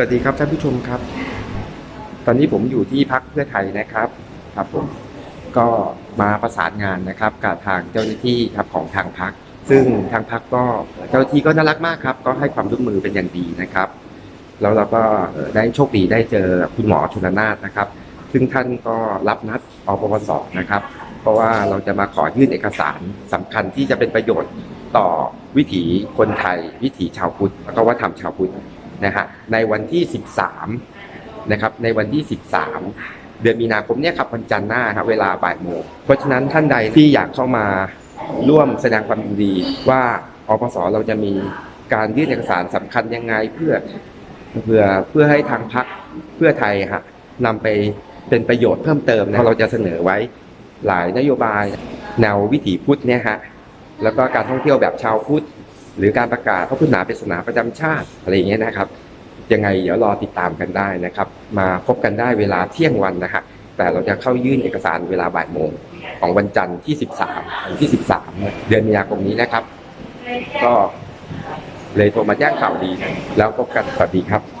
สวัสดีครับท่านผู้ชมครับ ตอนนี้ผมอยู่ที่พักเพื่อไทยนะครับครับผมก็มาประสานงานนะครับกับทางเจ้าหน้าที่ครับของทางพัก ซึ่งทางพักก็เจ้าหน้าที่ก็น่ารักมากครับ ก็ให้ความร่วมมือเป็นอย่างดีนะครับ แล้วเราก็ได้โชคดีได้เจอคุณหมอชนนาทนะครับ ซึ่งท่านก็รับนัดอปปสนะครับ เพราะว่าเราจะมาขอยื่นเอกสารสำคัญที่จะเป็นประโยชน์ต่อวิถีคนไทย วิถีชาวพุทธแล้วก็วัฒนธรรมชาวพุทธ นะฮะในวันที่ 13นะครับในวันที่ 13 เดือนมีนาคมเนี่ยครับวันจันทร์หน้าครับเวลาบ่ายโมงเพราะฉะนั้นท่านใดที่อยากเข้ามาร่วมแสดงความยินดีว่าอปสเราจะมีการยื่นเอกสารสำคัญยังไงเพื่อเพื่อเพื่อให้ทางพักเพื่อไทยฮะนำไปเป็นประโยชน์เพิ่มเติมนะเราจะเสนอไว้หลายนโยบายแนววิถีพุทธเนี่ยฮะแล้วก็การท่องเที่ยวแบบชาวพุทธ หรือการประกาศพระพุทธศาสนาเป็นศาสนาประจำชาติอะไรอย่างเงี้ยนะครับ ยังไงเดี๋ยวรอติดตามกันได้นะครับ มาพบกันได้เวลาเที่ยงวันนะฮะแต่เราจะเข้ายื่นเอกสารเวลาบ่ายโมงของวันจันทร์ที่ 13วันที่ 13 เดือนมีนาคมนี้นะครับ ก็เลยโทรมาแจ้งข่าวดี แล้วพบกันสวัสดีครับ